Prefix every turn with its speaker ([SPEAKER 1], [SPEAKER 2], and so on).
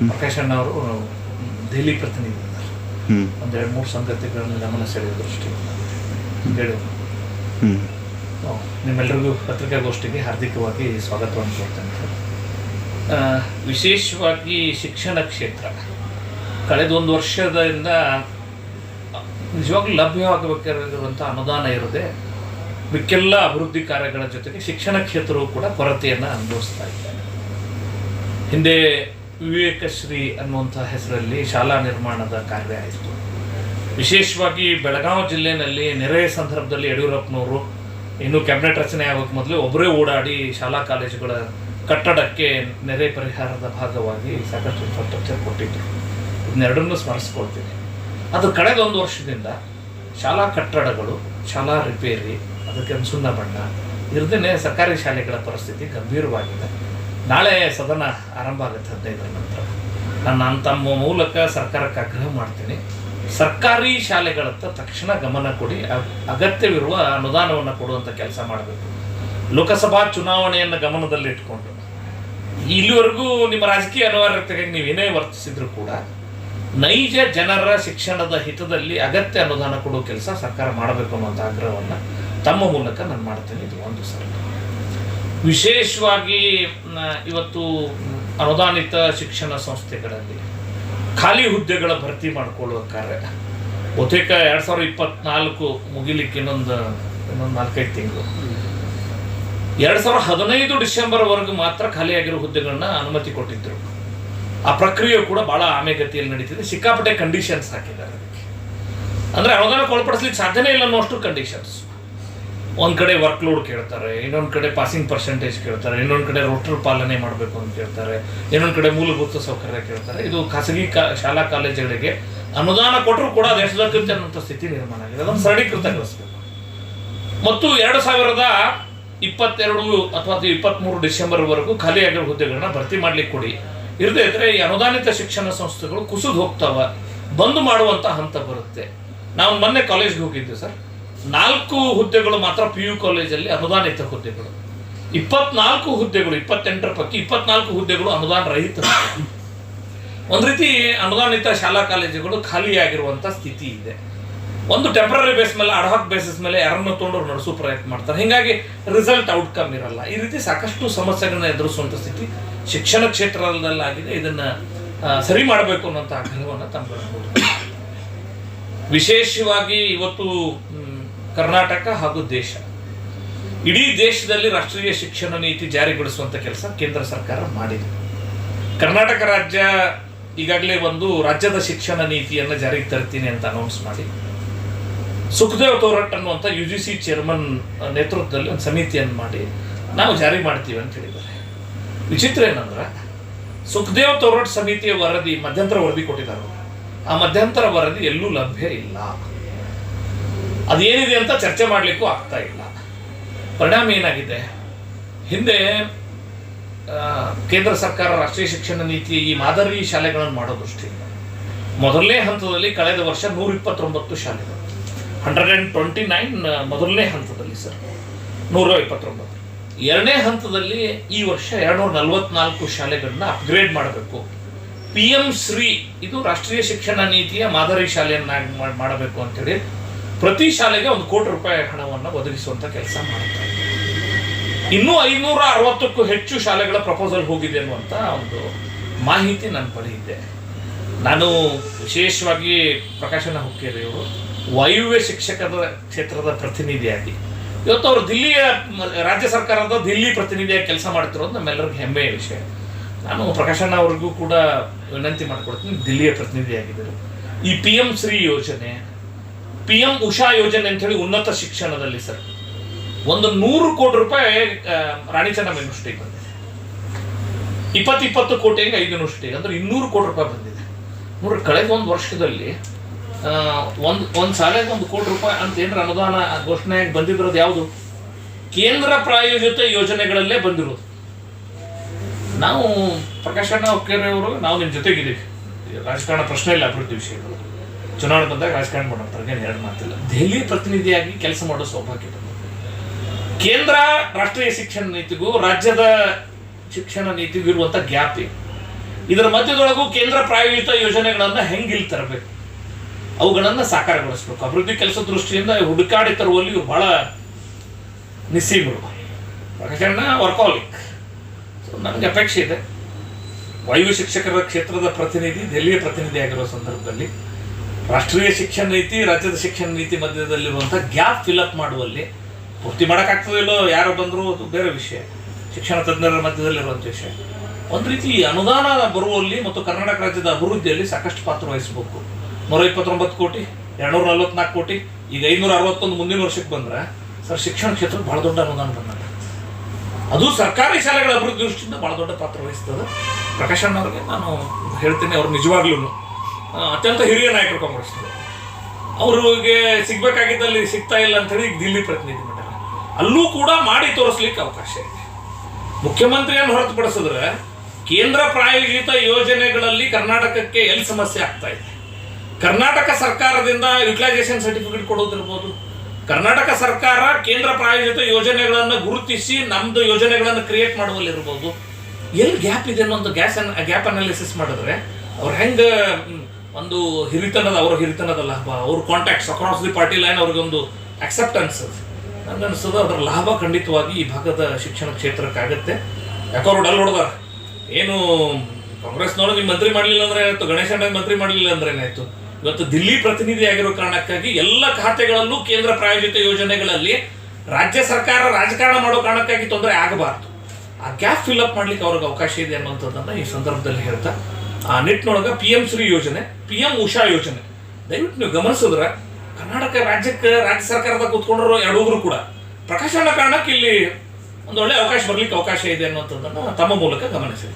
[SPEAKER 1] ಪ್ರಕಾಶ್ ಅಣ್ಣ ಅವರು ದೆಹಲಿ ಪ್ರತಿನಿಧಿ ಒಂದ್ ಎರಡು ಮೂರು ಸಂಗತಿಗಳನ್ನು ಗಮನ ಸೆಳೆಯುವ ದೃಷ್ಟಿ ಹೇಳಿ
[SPEAKER 2] ಹ್ಮ್.
[SPEAKER 1] ನಾವು ನಿಮ್ಮೆಲ್ಲರಿಗೂ ಪತ್ರಿಕಾಗೋಷ್ಠಿಗೆ ಹಾರ್ದಿಕವಾಗಿ ಸ್ವಾಗತವನ್ನು ಕೊಡ್ತೇನೆ ವಿಶೇಷವಾಗಿ ಶಿಕ್ಷಣ ಕ್ಷೇತ್ರ. ಕಳೆದ ಒಂದು ವರ್ಷದಿಂದ ನಿಜವಾಗ್ಲೂ ಲಭ್ಯವಾಗಬೇಕಾಗಿರುವಂಥ ಅನುದಾನ ಇರದೆ ಮಿಕ್ಕೆಲ್ಲ ಅಭಿವೃದ್ಧಿ ಕಾರ್ಯಗಳ ಜೊತೆಗೆ ಶಿಕ್ಷಣ ಕ್ಷೇತ್ರವು ಕೂಡ ಕೊರತೆಯನ್ನು ಅನುಭವಿಸ್ತಾ ಇದ್ದಾರೆ. ಹಿಂದೆ ವಿವೇಕಶ್ರೀ ಅನ್ನುವಂಥ ಹೆಸರಲ್ಲಿ ಶಾಲಾ ನಿರ್ಮಾಣದ ಕಾರ್ಯ ಆಯಿತು. ವಿಶೇಷವಾಗಿ ಬೆಳಗಾವಿ ಜಿಲ್ಲೆಯಲ್ಲಿ ನೆರೆ ಸಂದರ್ಭದಲ್ಲಿ ಯಡಿಯೂರಪ್ಪನವರು ಇನ್ನು ಕ್ಯಾಬಿನೆಟ್ ರಚನೆ ಆಗೋಕ್ಕೆ ಮೊದಲು ಒಬ್ಬರೇ ಓಡಾಡಿ ಶಾಲಾ ಕಾಲೇಜುಗಳ ಕಟ್ಟಡಕ್ಕೆ ನೆರೆ ಪರಿಹಾರದ ಭಾಗವಾಗಿ ಸಾಕಷ್ಟು ಇನ್ಫ್ರಾಸ್ಟ್ರಕ್ಚರ್ ಕೊಟ್ಟಿದ್ದರು ಇದನ್ನೆರಡನ್ನೂ ಸ್ಮರಿಸ್ಕೊಳ್ತೀನಿ. ಅದು ಕಳೆದ ಒಂದು ವರ್ಷದಿಂದ ಶಾಲಾ ಕಟ್ಟಡಗಳು, ಶಾಲಾ ರಿಪೇರಿ, ಅದಕ್ಕೆ ಸುಣ್ಣ ಬಣ್ಣ ಇರದೇ ಸರ್ಕಾರಿ ಶಾಲೆಗಳ ಪರಿಸ್ಥಿತಿ ಗಂಭೀರವಾಗಿದೆ. ನಾಳೆ ಸದನ ಆರಂಭ ಆಗುತ್ತೆ ಹದಿನೈದರ ನಂತರ. ನಾನು ತಮ್ಮ ಮೂಲಕ ಸರ್ಕಾರಕ್ಕೆ ಆಗ್ರಹ ಮಾಡ್ತೀನಿ. ಸರ್ಕಾರಿ ಶಾಲೆಗಳತ್ತ ತಕ್ಷಣ ಗಮನ ಕೊಡಿ. ಅಗತ್ಯವಿರುವ ಅನುದಾನವನ್ನು ಕೊಡುವಂಥ ಕೆಲಸ ಮಾಡಬೇಕು. ಲೋಕಸಭಾ ಚುನಾವಣೆಯನ್ನು ಗಮನದಲ್ಲಿಟ್ಕೊಂಡು ಇಲ್ಲಿವರೆಗೂ ನಿಮ್ಮ ರಾಜಕೀಯ ಅನಿವಾರ್ಯತೆಗೆ ನೀವು ಏನೇ ವರ್ತಿಸಿದ್ರು ಕೂಡ ನೈಜ ಜನರ ಶಿಕ್ಷಣದ ಹಿತದಲ್ಲಿ ಅಗತ್ಯ ಅನುದಾನ ಕೊಡುವ ಕೆಲಸ ಸರ್ಕಾರ ಮಾಡಬೇಕು ಅನ್ನುವಂಥ ಆಗ್ರಹವನ್ನು ತಮ್ಮ ಮೂಲಕ ನಾನು ಮಾಡ್ತೇನೆ. ಇದು ಒಂದು ಸಲ. ವಿಶೇಷವಾಗಿ ಇವತ್ತು ಅನುದಾನಿತ ಶಿಕ್ಷಣ ಸಂಸ್ಥೆಗಳಲ್ಲಿ ಖಾಲಿ ಹುದ್ದೆಗಳ ಭರ್ತಿ ಮಾಡಿಕೊಳ್ಳುವ ಕಾರ್ಯ. ಬಹುತೇಕ ಎರಡು ಸಾವಿರದ ಇಪ್ಪತ್ನಾಲ್ಕು ಮುಗಿಲಿಕ್ಕೆ ಇನ್ನೊಂದು ಇನ್ನೊಂದು ನಾಲ್ಕೈದು ತಿಂಗಳು. ಎರಡು ಸಾವಿರದ ಹದಿನೈದು ಡಿಸೆಂಬರ್ವರೆಗೂ ಮಾತ್ರ ಖಾಲಿಯಾಗಿರೋ ಹುದ್ದೆಗಳನ್ನ ಅನುಮತಿ ಕೊಟ್ಟಿದ್ದರು ಆ ಪ್ರಕ್ರಿಯೆ ಕೂಡ ಬಹಳ ಆಮೆಗತಿಯಲ್ಲಿ ನಡೀತಿದೆ. ಸಿಕ್ಕಾಪಟ್ಟೆ ಕಂಡೀಷನ್ಸ್ ಹಾಕಿದ್ದಾರೆ. ಅದಕ್ಕೆ ಅಂದರೆ ಅನುದಾನಕ್ಕೆ ಒಳಪಡಿಸ್ಲಿಕ್ಕೆ ಸಾಧ್ಯನೇ ಇಲ್ಲ ಅನ್ನೋಷ್ಟು ಕಂಡೀಷನ್ಸ್ ಒಂದು ಕಡೆ ವರ್ಕ್ ಲೋಡ್ ಕೇಳ್ತಾರೆ, ಇನ್ನೊಂದು ಕಡೆ ಪಾಸಿಂಗ್ ಪರ್ಸೆಂಟೇಜ್ ಕೇಳ್ತಾರೆ, ಇನ್ನೊಂದು ಕಡೆ ರೋಟರ್ ಪಾಲನೆ ಮಾಡಬೇಕು ಅಂತ ಕೇಳ್ತಾರೆ, ಇನ್ನೊಂದು ಕಡೆ ಮೂಲಭೂತ ಸೌಕರ್ಯ ಕೇಳ್ತಾರೆ. ಇದು ಖಾಸಗಿ ಕಾ, ಶಾಲಾ ಕಾಲೇಜುಗಳಿಗೆ ಅನುದಾನ ಕೊಟ್ಟರು ಕೂಡ ಅನ್ನೋಂಥ ಸ್ಥಿತಿ ನಿರ್ಮಾಣ ಆಗಿದೆ. ಅದನ್ನು ಸರಳೀಕೃತಗೊಳಿಸಬೇಕು ಮತ್ತು ಎರಡು ಸಾವಿರದ ಇಪ್ಪತ್ತೆರಡು ಅಥವಾ ಇಪ್ಪತ್ತ್ಮೂರು ಡಿಸೆಂಬರ್ವರೆಗೂ ಖಾಲಿಯಾಗಿರೋ ಹುದ್ದೆಗಳನ್ನ ಭರ್ತಿ ಮಾಡ್ಲಿಕ್ಕೆ ಕೊಡಿ. ಇರದೇ ಇದ್ರೆ ಈ ಅನುದಾನಿತ ಶಿಕ್ಷಣ ಸಂಸ್ಥೆಗಳು ಕುಸಿದು ಹೋಗ್ತಾವ, ಬಂದ್ ಮಾಡುವಂಥ ಹಂತ ಬರುತ್ತೆ. ನಾವು ಮೊನ್ನೆ ಕಾಲೇಜ್ಗೆ ಹೋಗಿದ್ದೆ ಸರ್. ನಾಲ್ಕು ಹುದ್ದೆಗಳು ಮಾತ್ರ ಪಿ ಯು ಕಾಲೇಜಲ್ಲಿ ಅನುದಾನಿತ ಹುದ್ದೆಗಳು. ಇಪ್ಪತ್ನಾಲ್ಕು ಹುದ್ದೆಗಳು, ಇಪ್ಪತ್ತೆಂಟರ ಪೈಕಿ ಇಪ್ಪತ್ನಾಲ್ಕು ಹುದ್ದೆಗಳು ಅನುದಾನ ರಹಿತ ಒಂದು ರೀತಿ ಅನುದಾನಿತ ಶಾಲಾ ಕಾಲೇಜುಗಳು ಖಾಲಿಯಾಗಿರುವಂಥ ಸ್ಥಿತಿ ಇದೆ. ಒಂದು ಟೆಂಪ್ರರಿ ಬೇಸ್ ಮೇಲೆ ಅಡ್ಹಾಕ್ ಬೇಸಿಸ್ ಮೇಲೆ ಯಾರನ್ನು ತೊಗೊಂಡು ನಡೆಸೋ ಪ್ರಯತ್ನ ಮಾಡ್ತಾರೆ. ಹೀಗಾಗಿ ರಿಸಲ್ಟ್ ಔಟ್ಕಮ್ ಇರಲ್ಲ. ಈ ರೀತಿ ಸಾಕಷ್ಟು ಸಮಸ್ಯೆಗಳನ್ನ ಎದುರಿಸುವಂಥ ಸ್ಥಿತಿ ಶಿಕ್ಷಣ ಕ್ಷೇತ್ರದಲ್ಲಾಗಿದೆ. ಇದನ್ನ ಸರಿ ಮಾಡಬೇಕು ಅನ್ನೋಂಥ ಆಗ್ರಹವನ್ನು ತಮ್ಮ ವಿಶೇಷವಾಗಿ ಇವತ್ತು ಕರ್ನಾಟಕ ಹಾಗೂ ದೇಶ. ಇಡೀ ದೇಶದಲ್ಲಿ ರಾಷ್ಟ್ರೀಯ ಶಿಕ್ಷಣ ನೀತಿ ಜಾರಿಗೊಳಿಸುವಂಥ ಕೆಲಸ ಕೇಂದ್ರ ಸರ್ಕಾರ ಮಾಡಿದೆ. ಕರ್ನಾಟಕ ರಾಜ್ಯ ಈಗಾಗಲೇ ಒಂದು ರಾಜ್ಯದ ಶಿಕ್ಷಣ ನೀತಿಯನ್ನು ಜಾರಿಗೆ ತರ್ತೀನಿ ಅಂತ ಅನೌನ್ಸ್ ಮಾಡಿ. ಸುಖದೇವ್ ತೋರಟ್ ಅನ್ನುವಂಥ ಯು ಜಿ ಸಿ ಚೇರ್ಮನ್ ನೇತೃತ್ವದಲ್ಲಿ ಒಂದು ಸಮಿತಿಯನ್ನು ಮಾಡಿ ನಾವು ಜಾರಿ ಮಾಡ್ತೀವಿ ಅಂತ ಹೇಳಿದ್ದಾರೆ. ವಿಚಿತ್ರ ಏನಂದ್ರೆ, ಸುಖದೇವ್ ತೋರಟ್ ಸಮಿತಿಯ ವರದಿ ಮಧ್ಯಂತರ ವರದಿ ಕೊಟ್ಟಿದ್ದಾರೆ. ಆ ಮಧ್ಯಂತರ ವರದಿ ಎಲ್ಲೂ ಲಭ್ಯ ಇಲ್ಲ. ಅದೇನಿದೆ ಅಂತ ಚರ್ಚೆ ಮಾಡಲಿಕ್ಕೂ ಆಗ್ತಾ ಇಲ್ಲ. ಪರಿಣಾಮ ಏನಾಗಿದೆ? ಹಿಂದೆ ಕೇಂದ್ರ ಸರ್ಕಾರ ರಾಷ್ಟ್ರೀಯ ಶಿಕ್ಷಣ ನೀತಿ ಈ ಮಾದರಿ ಶಾಲೆಗಳನ್ನು ಮಾಡೋ ದೃಷ್ಟಿಯಿಂದ ಮೊದಲನೇ ಹಂತದಲ್ಲಿ ಕಳೆದ ವರ್ಷ ನೂರ ಇಪ್ಪತ್ತೊಂಬತ್ತು ಶಾಲೆಗಳು. ಹಂಡ್ರೆಡ್ ಆ್ಯಂಡ್ ಟ್ವೆಂಟಿ ನೈನ್ ಮೊದಲನೇ ಹಂತದಲ್ಲಿ ಸರ್ ನೂರ ಇಪ್ಪತ್ತೊಂಬತ್ತು ಎರಡನೇ ಹಂತದಲ್ಲಿ ಈ ವರ್ಷ ಎರಡುನೂರ ನಲವತ್ನಾಲ್ಕು ಶಾಲೆಗಳನ್ನ ಅಪ್ಗ್ರೇಡ್ ಮಾಡಬೇಕು. ಪಿ ಎಂ ಶ್ರೀ, ಇದು ರಾಷ್ಟ್ರೀಯ ಶಿಕ್ಷಣ ನೀತಿಯ ಮಾದರಿ ಶಾಲೆಯನ್ನಾಗಿ ಮಾಡ್- ಮಾಡಬೇಕು ಅಂತೇಳಿ ಪ್ರತಿ ಶಾಲೆಗೆ ಒಂದು ಕೋಟಿ ರೂಪಾಯಿ ಹಣವನ್ನು ಒದಗಿಸುವಂಥ ಕೆಲಸ ಮಾಡ್ತಾರೆ. ಇನ್ನೂ ಐನೂರ ಅರವತ್ತಕ್ಕೂ ಹೆಚ್ಚು ಶಾಲೆಗಳ ಪ್ರಪೋಸಲ್ ಹೋಗಿದೆ ಅನ್ನುವಂಥ ಒಂದು ಮಾಹಿತಿ ನನ್ನ ಬಳಿ ಇದೆ. ನಾನು ವಿಶೇಷವಾಗಿ ಪ್ರಕಾಶನ ಹುಕ್ಕೇರಿ ಅವರು ವಾಯುವ್ಯ ಶಿಕ್ಷಕರ ಕ್ಷೇತ್ರದ ಪ್ರತಿನಿಧಿಯಾಗಿ. ಇವತ್ತು ಅವರು ದಿಲ್ಲಿಯ ರಾಜ್ಯ ಸರ್ಕಾರದ ದಿಲ್ಲಿ ಪ್ರತಿನಿಧಿಯಾಗಿ ಕೆಲಸ ಮಾಡ್ತಿರೋದು ನಮ್ಮೆಲ್ಲರಿಗೂ ಹೆಮ್ಮೆಯ ವಿಷಯ. ನಾನು ಪ್ರಕಾಶನ ಅವ್ರಿಗೂ ಕೂಡ ವಿನಂತಿ ಮಾಡ್ಕೊಡ್ತೀನಿ, ದಿಲ್ಲಿಯ ಪ್ರತಿನಿಧಿಯಾಗಿದ್ದರು. ಈ ಪಿ ಎಂ ಶ್ರೀ ಯೋಜನೆ ಪಿ ಎಂ ಉಷಾ ಯೋಜನೆ ಅಂತ ಹೇಳಿ ಉನ್ನತ ಶಿಕ್ಷಣದಲ್ಲಿ ಸರ್. ಒಂದು ನೂರು ಕೋಟಿ ರೂಪಾಯಿ ರಾಣಿ ಚೆನ್ನಮ್ಮ ಯೂನಿವರ್ಸಿಟಿಗೆ ಬಂದಿದೆ. ಇಪ್ಪತ್ತು ಇಪ್ಪತ್ತು ಹೆಂಗೆ ಐದು ಯೂನಿವರ್ಸಿಟಿಗೆ ಅಂದ್ರೆ ಇನ್ನೂರು ಕೋಟಿ ರೂಪಾಯಿ ಬಂದಿದೆ. ನೋಡ್ರಿ, ಕಳೆದ ಒಂದು ವರ್ಷದಲ್ಲಿ ಒಂದು ಒಂದು ಸಾವಿರದ ಒಂದು ಕೋಟಿ ರೂಪಾಯಿ ಅಂತ ಏನಾರ ಅನುದಾನ ಘೋಷಣೆಯಾಗಿ ಬಂದಿರೋದು ಯಾವುದು? ಕೇಂದ್ರ ಪ್ರಾಯೋಜಿತ ಯೋಜನೆಗಳಲ್ಲೇ ಬಂದಿರೋದು. ನಾವು ಪ್ರಕಾಶಣ್ಣ ಅಣ್ಣ ನಾವು ನಿಮ್ಮ ಜೊತೆಗಿದ್ದೀವಿ. ರಾಜಕಾರಣ ಪ್ರಶ್ನೆ ಇಲ್ಲ ಅಭಿವೃದ್ಧಿ ವಿಷಯಗಳು. ಚುನಾವಣೆ ಬಂದಾಗ ರಾಜಕಾರಣ ಏನು ಎರಡು ಮಾತಿಲ್ಲ. ದೆಹಲಿ ಪ್ರತಿನಿಧಿಯಾಗಿ ಕೆಲಸ ಮಾಡೋ ಸೌಭಾಗ್ಯ ಕೇಂದ್ರ ರಾಷ್ಟ್ರೀಯ ಶಿಕ್ಷಣ ನೀತಿಗೂ ರಾಜ್ಯದ ಶಿಕ್ಷಣ ನೀತಿಗೂ ಇರುವಂಥ ಗ್ಯಾಪ್ ಇದರ ಮಧ್ಯದೊಳಗೂ ಕೇಂದ್ರ ಪ್ರಾಯೋಜಿತ ಯೋಜನೆಗಳನ್ನು ಹೆಂಗೆ ಇಲ್ಲಿ ತರಬೇಕು? ಅವುಗಳನ್ನು ಸಾಕಾರಗೊಳಿಸ್ಬೇಕು. ಅಭಿವೃದ್ಧಿ ಕೆಲಸ ದೃಷ್ಟಿಯಿಂದ ಹುಡುಕಾಡಿ ತರುವಲ್ಲಿ ಇವರು ಬಹಳ ನಿಸ್ಸೀಮರು. ಪ್ರಕಾಶಣ್ಣ ವರ್ಕಾಲಿಕ್. ಸೊ ನನಗೆ ಅಪೇಕ್ಷೆ ಇದೆ. ವಾಯು ಶಿಕ್ಷಕರ ಕ್ಷೇತ್ರದ ಪ್ರತಿನಿಧಿ ದೆಹಲಿಯ ಪ್ರತಿನಿಧಿ ಆಗಿರೋ ಸಂದರ್ಭದಲ್ಲಿ ರಾಷ್ಟ್ರೀಯ ಶಿಕ್ಷಣ ನೀತಿ, ರಾಜ್ಯದ ಶಿಕ್ಷಣ ನೀತಿ ಮಧ್ಯದಲ್ಲಿರುವಂಥ ಗ್ಯಾಪ್ ಫಿಲಪ್ ಮಾಡುವಲ್ಲಿ ಪೂರ್ತಿ ಮಾಡೋಕ್ಕಾಗ್ತದಿಲ್ಲೋ ಯಾರು ಬಂದರೂ ಅದು ಬೇರೆ ವಿಷಯ. ಶಿಕ್ಷಣ ತಜ್ಞರ ಮಧ್ಯದಲ್ಲಿರುವಂಥ ವಿಷಯ. ಒಂದು ರೀತಿ ಅನುದಾನ ಬರುವಲ್ಲಿ ಮತ್ತು ಕರ್ನಾಟಕ ರಾಜ್ಯದ ಅಭಿವೃದ್ಧಿಯಲ್ಲಿ ಸಾಕಷ್ಟು ಪಾತ್ರ ವಹಿಸಬೇಕು. ನೂರ ಇಪ್ಪತ್ತೊಂಬತ್ತು ಕೋಟಿ, ಎರಡ್ನೂರ ನಲ್ವತ್ನಾಲ್ಕು ಕೋಟಿ, ಈಗ ಐನೂರ ಅರವತ್ತೊಂದು ಮುಂದಿನ ವರ್ಷಕ್ಕೆ ಬಂದರೆ ಸರ್ ಶಿಕ್ಷಣ ಕ್ಷೇತ್ರ ಭಾಳ ದೊಡ್ಡ ಅನುದಾನ ಬಂದಾಗ. ಅದು ಸರ್ಕಾರಿ ಶಾಲೆಗಳ ಅಭಿವೃದ್ಧಿ ದೃಷ್ಟಿಯಿಂದ ಭಾಳ ದೊಡ್ಡ ಪಾತ್ರ ವಹಿಸ್ತದೆ. ಪ್ರಕಾಶ್ ಅಣ್ಣವ್ರಿಗೆ ನಾನು ಹೇಳ್ತೀನಿ, ಅವ್ರು ನಿಜವಾಗ್ಲೂ ಅತ್ಯಂತ ಹಿರಿಯ ನಾಯಕರು ಕಾಂಗ್ರೆಸ್ನವರು. ಅವ್ರಿಗೆ ಸಿಗ್ಬೇಕಾಗಿದ್ದಲ್ಲಿ ಸಿಗ್ತಾ ಇಲ್ಲ ಅಂತ ಹೇಳಿ ದಿಲ್ಲಿ ಪ್ರತಿನಿಧಿ ಮಂಡಲ. ಅಲ್ಲೂ ಕೂಡ ಮಾಡಿ ತೋರಿಸ್ಲಿಕ್ಕೆ ಅವಕಾಶ ಇದೆ. ಮುಖ್ಯಮಂತ್ರಿಯನ್ನು ಹೊರತುಪಡಿಸಿದ್ರೆ ಕೇಂದ್ರ ಪ್ರಾಯೋಜಿತ ಯೋಜನೆಗಳಲ್ಲಿ ಕರ್ನಾಟಕಕ್ಕೆ ಎಲ್ಲಿ ಸಮಸ್ಯೆ ಆಗ್ತಾ ಇದೆ. ಕರ್ನಾಟಕ ಸರ್ಕಾರದಿಂದ ಯುಟಿಲೈಸೇಷನ್ ಸರ್ಟಿಫಿಕೇಟ್ ಕೊಡೋದಿರ್ಬೋದು. ಕರ್ನಾಟಕ ಸರ್ಕಾರ ಕೇಂದ್ರ ಪ್ರಾಯೋಜಿತ ಯೋಜನೆಗಳನ್ನು ಗುರುತಿಸಿ ನಮ್ದು ಯೋಜನೆಗಳನ್ನು ಕ್ರಿಯೇಟ್ ಮಾಡುವಲ್ಲಿರ್ಬೋದು. ಎಲ್ಲಿ ಗ್ಯಾಪ್ ಇದೆ ಅನ್ನೋ ಒಂದು ಗ್ಯಾಸ್ ಗ್ಯಾಪ್ ಅನಾಲಿಸಿಸ್ ಮಾಡಿದ್ರೆ ಅವ್ರು ಹೆಂಗೆ ಒಂದು ಹಿರಿತನದ, ಅವ್ರ ಹಿರಿತನದ ಲಾಭ ಅವ್ರ contacts across the party line ಅವ್ರಿಗೊಂದು ಅಕ್ಸೆಪ್ಟೆನ್ಸ್ ನನಗೆ ಅನಿಸ್ತದೆ ಅದರ ಲಾಭ ಖಂಡಿತವಾಗಿ ಈ ಭಾಗದ ಶಿಕ್ಷಣ ಕ್ಷೇತ್ರಕ್ಕಾಗತ್ತೆ. ಯಾಕೋ ಡಲ್ ಹೊಡೆದಾರ. ಏನು, ಕಾಂಗ್ರೆಸ್ನವರು ನಿಮ್ಮ ಮಂತ್ರಿ ಮಾಡಲಿಲ್ಲ ಅಂದ್ರೆ ಏನಾಯ್ತು ಗಣೇಶ ಮಂತ್ರಿ ಮಾಡಲಿಲ್ಲ ಅಂದ್ರೆ ಏನಾಯ್ತು? ಇವತ್ತು ದಿಲ್ಲಿ ಪ್ರತಿನಿಧಿ ಆಗಿರೋ ಕಾರಣಕ್ಕಾಗಿ ಎಲ್ಲ ಖಾತೆಗಳಲ್ಲೂ ಕೇಂದ್ರ ಪ್ರಾಯೋಜಿತ ಯೋಜನೆಗಳಲ್ಲಿ ರಾಜ್ಯ ಸರ್ಕಾರ ರಾಜಕಾರಣ ಮಾಡೋ ಕಾರಣಕ್ಕಾಗಿ ತೊಂದರೆ ಆಗಬಾರ್ದು. ಆ ಗ್ಯಾಪ್ ಫಿಲ್ ಅಪ್ ಮಾಡ್ಲಿಕ್ಕೆ ಅವ್ರಿಗೆ ಅವಕಾಶ ಇದೆ ಅನ್ನುವಂಥದ್ದನ್ನು ಈ ಸಂದರ್ಭದಲ್ಲಿ ಹೇಳ್ತಾ ಆ ನಿಟ್ಟಿನೊಳಗೆ ಪಿ ಎಂ ಶ್ರೀ ಯೋಜನೆ ಪಿ ಎಂ ಉಷಾ ಯೋಜನೆ. ದಯವಿಟ್ಟು ನೀವು ಗಮನಿಸಿದ್ರೆ, ಕರ್ನಾಟಕ ರಾಜ್ಯಕ್ಕೆ ರಾಜ್ಯ ಸರ್ಕಾರದ ಕೂತ್ಕೊಂಡಿರೋ ಎರಡೂರು ಕೂಡ ಪ್ರಕಾಶನ ಕಾರಣಕ್ಕೆ ಇಲ್ಲಿ ಒಂದು ಒಳ್ಳೆ ಅವಕಾಶ ಬರ್ಲಿಕ್ಕೆ ಅವಕಾಶ ಇದೆ ಅನ್ನುವಂಥದ್ದನ್ನು ತಮ್ಮ ಮೂಲಕ ಗಮನಿಸಿದೆ